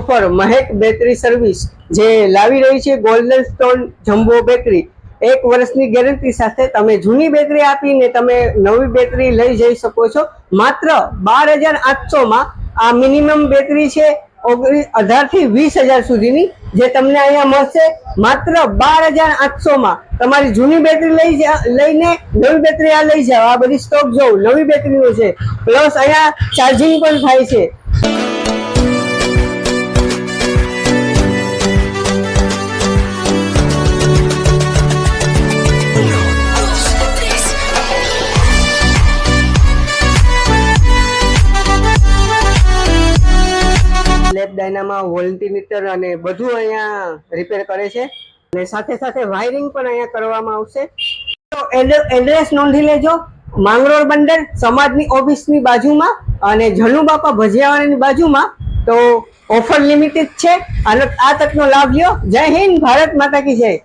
Offer મહેક battery service જે લાવી રહી છે ગોલ્ડન સ્ટોન જમ્બો બેકરી. એક વર્ષની ગેરંટી સાથે તમે જૂની બેકરી આપીને તમે નવી બેટરી લઈ જઈ શકો છો. માત્ર બાર હજાર આઠસોમાં આ મિનિમમ બેકરી છે ઓગણીસ, અઢારથી વીસ હજાર સુધીની, જે તમને અહીંયા મળશે. માત્ર બાર હજાર આઠસોમાં તમારી જૂની બેટરી લઈ લઈને નવી બેટરી આ લઈ જાઓ. આ બધી સ્ટોક જોઉં નવી બેટરીનો છે. પ્લસ અહીંયા ચાર્જિંગ પણ થાય છે. ડાયનામાં વોલન્ટી અને બધું અહીંયા રિપેર કરે છે. અને સાથે સાથે વાયરિંગ પણ અહીંયા કરવામાં આવશે. તો એડ્રે- એડ્રેસ નોંધી લેજો. માંગરોળ બંદર સમાજની ઓફિસની બાજુમાં અને જનુ બાપા ભજીયાવાળાની બાજુમાં. તો ઓફર લિમિટેડ છે. અને આ તકનો લાભ લ્યો. જય હિન્દ, ભારત માતા કી જય.